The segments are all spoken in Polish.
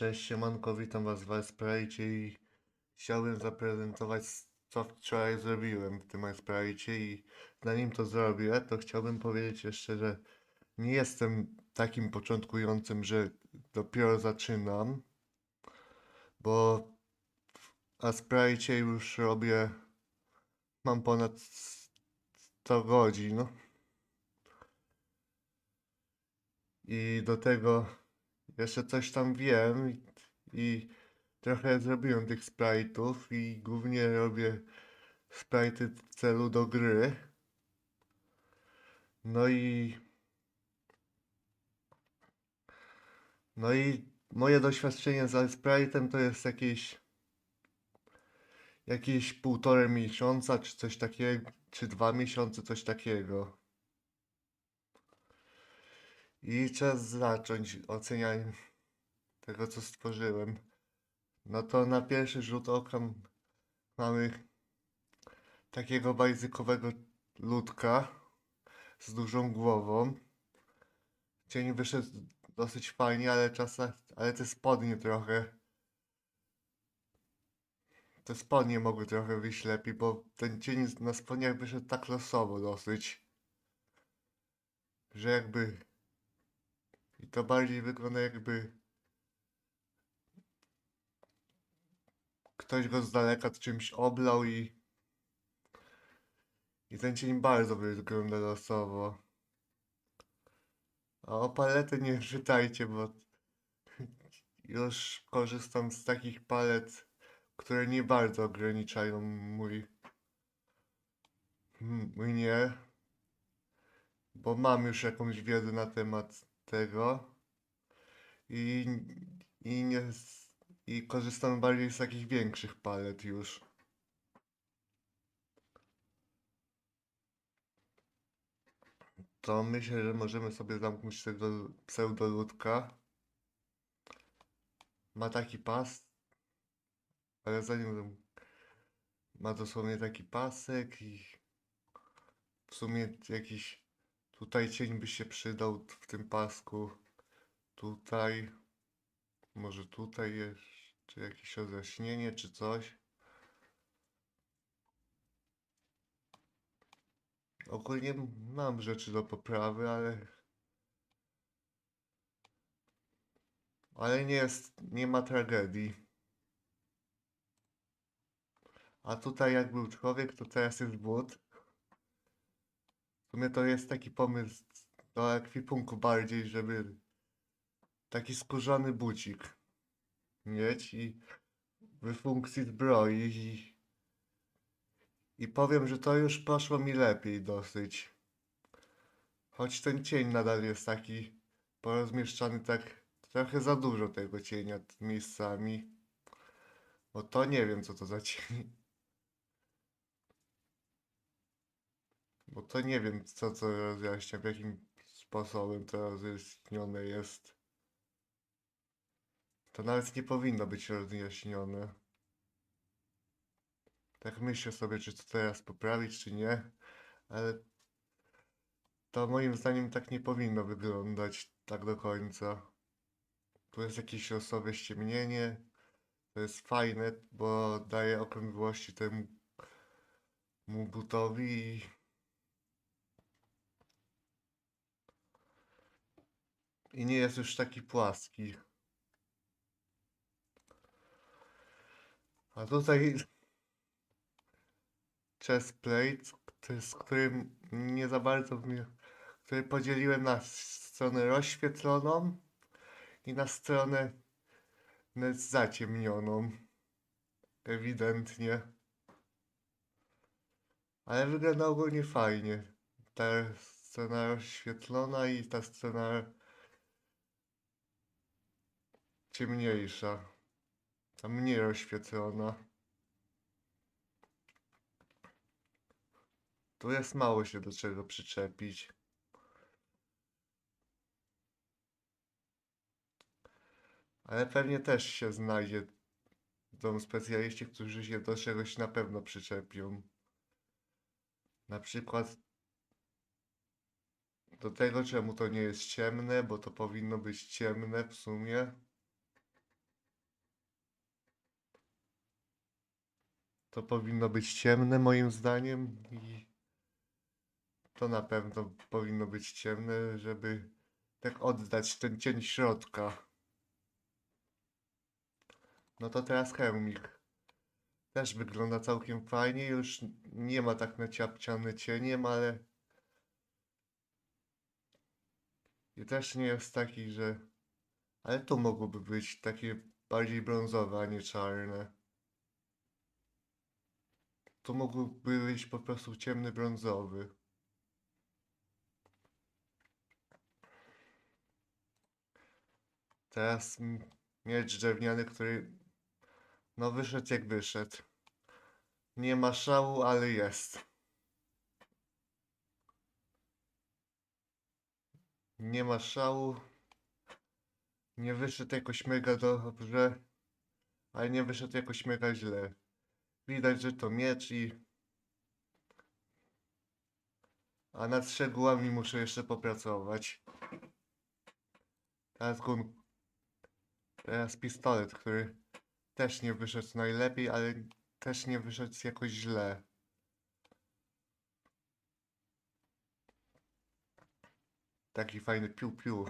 Cześć, siemanko, witam was w Sprite i chciałbym zaprezentować co wczoraj zrobiłem w tym Sprite i zanim to zrobię, to chciałbym powiedzieć jeszcze, że nie jestem takim początkującym, że dopiero zaczynam, bo w Sprite już robię, mam ponad 100 godzin. I do tego jeszcze coś tam wiem i, i trochę zrobiłem tych sprite'ów i głównie robię sprite'y w celu do gry. No i no i moje doświadczenie z sprite'em to jest jakieś jakieś półtorej miesiąca, czy coś takiego, czy dwa miesiące, coś takiego. I czas zacząć ocenianie tego, co stworzyłem. No to na pierwszy rzut oka mamy takiego bajzykowego ludka z dużą głową. Cień wyszedł dosyć fajnie, ale czasem, ale te spodnie trochę, te spodnie mogły trochę wyjść lepiej, bo ten cień na spodniach wyszedł tak losowo dosyć, że jakby to bardziej wygląda jakby ktoś go z daleka czymś oblał i i ten cień bardzo wygląda losowo. A o paletę nie czytajcie, bo już korzystam z takich palet, które nie bardzo ograniczają mój mnie, bo mam już jakąś wiedzę na temat tego i, i nie i korzystam bardziej z takich większych palet już. To myślę, że możemy sobie zamknąć tego pseudoludka. Ma taki pas, ale zanim ma dosłownie taki pasek i w sumie jakiś tutaj cień by się przydał w tym pasku. Tutaj, może tutaj jeszcze jakieś rozjaśnienie czy coś. Ogólnie mam rzeczy do poprawy, ale ale nie jest, nie ma tragedii. A tutaj jak był człowiek, to teraz jest but. W sumie to jest taki pomysł do ekwipunku bardziej, żeby taki skórzany bucik mieć i w funkcji zbroi i, i powiem, że to już poszło mi lepiej dosyć. Choć ten cień nadal jest taki porozmieszczany tak trochę za dużo tego cienia miejscami. Bo to nie wiem co to za cień. Bo to nie wiem co to rozjaśnia, w jakim sposobem to rozjaśnione jest. To nawet nie powinno być rozjaśnione. Tak myślę sobie, czy to teraz poprawić, czy nie, ale to moim zdaniem tak nie powinno wyglądać tak do końca. Tu jest jakieś losowe ściemnienie. To jest fajne, bo daje okrągłości temu mu butowi i nie jest już taki płaski. A tutaj chest plate, który- z którym nie za bardzo mnie, który podzieliłem na stronę rozświetloną i na stronę zaciemnioną. Ewidentnie. Ale wygląda ogólnie fajnie. Ta scena rozświetlona i ta scena ciemniejsza. Ta mniej rozświetlona. Tu jest mało się do czego przyczepić. Ale pewnie też się znajdzie są specjaliści, którzy się do czegoś na pewno przyczepią. Na przykład do tego, czemu to nie jest ciemne, bo to powinno być ciemne w sumie. To powinno być ciemne moim zdaniem i to na pewno powinno być ciemne, żeby tak oddać ten cień środka. No to teraz Helmik. Też wygląda całkiem fajnie, już nie ma tak naciapciane cieniem, ale i też nie jest taki, że ale tu mogłoby być takie bardziej brązowe, a nie czarne. Tu mógłby być po prostu ciemny brązowy. Teraz miecz drewniany, który no wyszedł jak wyszedł. Nie ma szału, ale jest. Nie ma szału. Nie wyszedł jakoś mega dobrze, ale nie wyszedł jakoś mega źle. Widać, że to miecz i... A nad szczegółami muszę jeszcze popracować. Teraz gun... Teraz pistolet, który też nie wyszedł najlepiej, ale też nie wyszedł jakoś źle. Taki fajny piu-piu.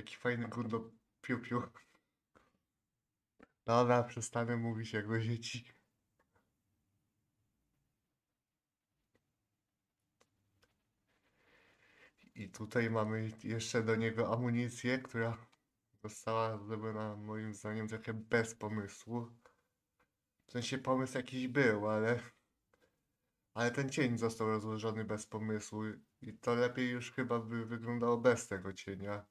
Taki fajny gun do piu-piu. Dobra, przestanę mówić jak do dzieci. I tutaj mamy jeszcze do niego amunicję, która została zrobiona moim zdaniem trochę bez pomysłu. W sensie pomysł jakiś był, ale... Ale ten cień został rozłożony bez pomysłu i to lepiej już chyba by wyglądało bez tego cienia.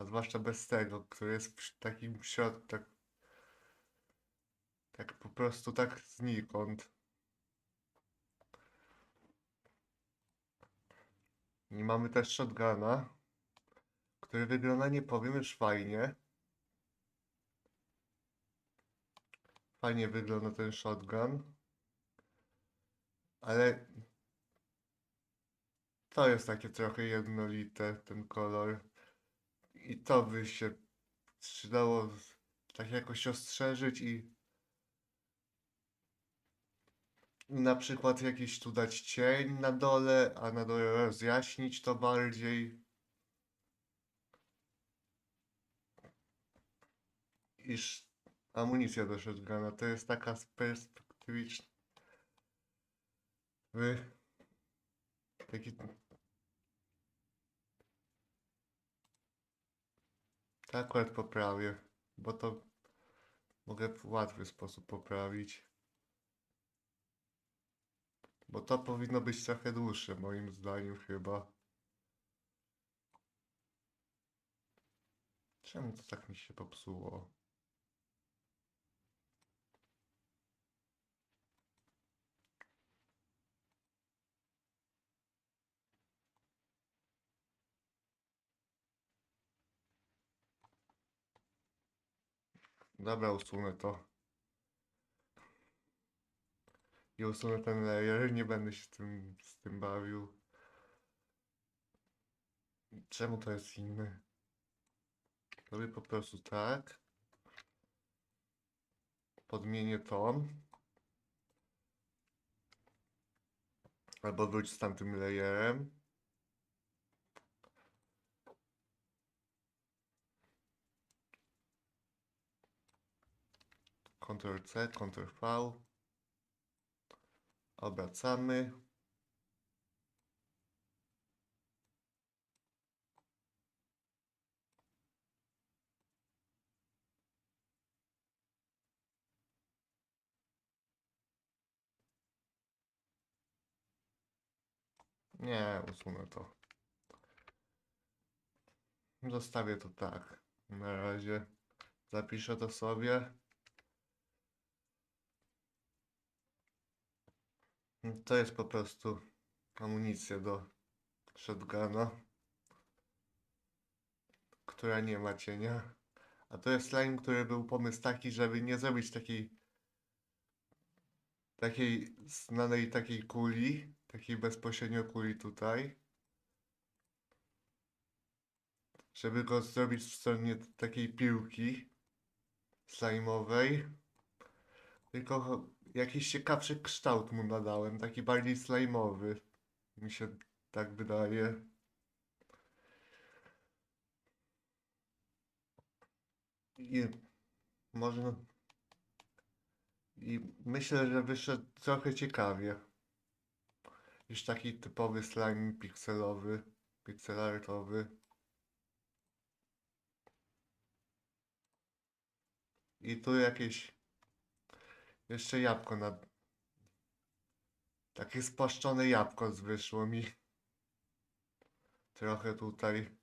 A zwłaszcza bez tego, który jest w takim środku, tak... Tak po prostu tak znikąd. I mamy też shotguna, który wygląda, nie powiem, już fajnie. Fajnie wygląda ten shotgun. Ale to jest takie trochę jednolite, ten kolor. I to by się przydało tak jakoś ostrzeżyć i na przykład jakiś tu dać cień na dole, a na dole rozjaśnić to bardziej. Iż amunicja do shotguna to jest taka perspektywiczna. Wy... Taki... To akurat poprawię, bo to mogę w łatwy sposób poprawić. Bo to powinno być trochę dłuższe, moim zdaniem chyba. Czemu to tak mi się popsuło? Dobra, usunę to. I usunę ten layer, nie będę się z tym, z tym bawił. Czemu to jest inne? Robię po prostu tak. Podmienię ton. Albo wróć z tamtym layerem. Ctrl C, Ctrl V. Obracamy. Nie, usunę to. Zostawię to tak. Na razie zapiszę to sobie. To jest po prostu amunicja do shotguna, która nie ma cienia. A to jest slime, który był pomysł taki, żeby nie zrobić takiej takiej znanej takiej kuli, takiej bezpośrednio kuli tutaj. żeby go zrobić w stronę takiej piłki slajmowej. Tylko jakiś ciekawszy kształt mu nadałem, taki bardziej slajmowy. Mi się tak wydaje. I może. no- I myślę, że wyszedł trochę ciekawie. Niż taki typowy slime pikselowy, pixelartowy. I tu jakieś jeszcze jabłko na takie spłaszczone jabłko wyszło mi. Trochę tutaj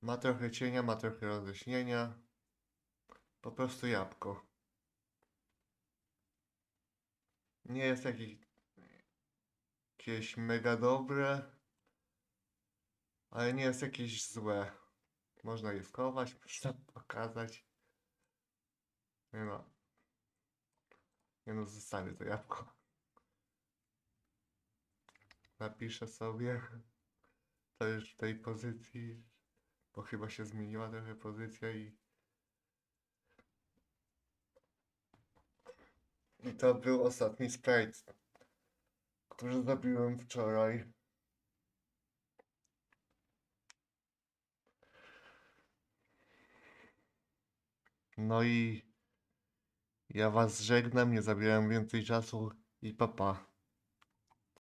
ma trochę cienia, ma trochę roześnienia. Po prostu jabłko. Nie jest jakieś, jakieś mega dobre, ale nie jest jakieś złe. Można je skować, można pokazać. Nie no. Nie no, zostawię to jabłko. Napiszę sobie. To już w tej pozycji, bo chyba się zmieniła trochę pozycja i I to był ostatni sprite, który zrobiłem wczoraj. No i ja was żegnam, nie zabieram więcej czasu i papa.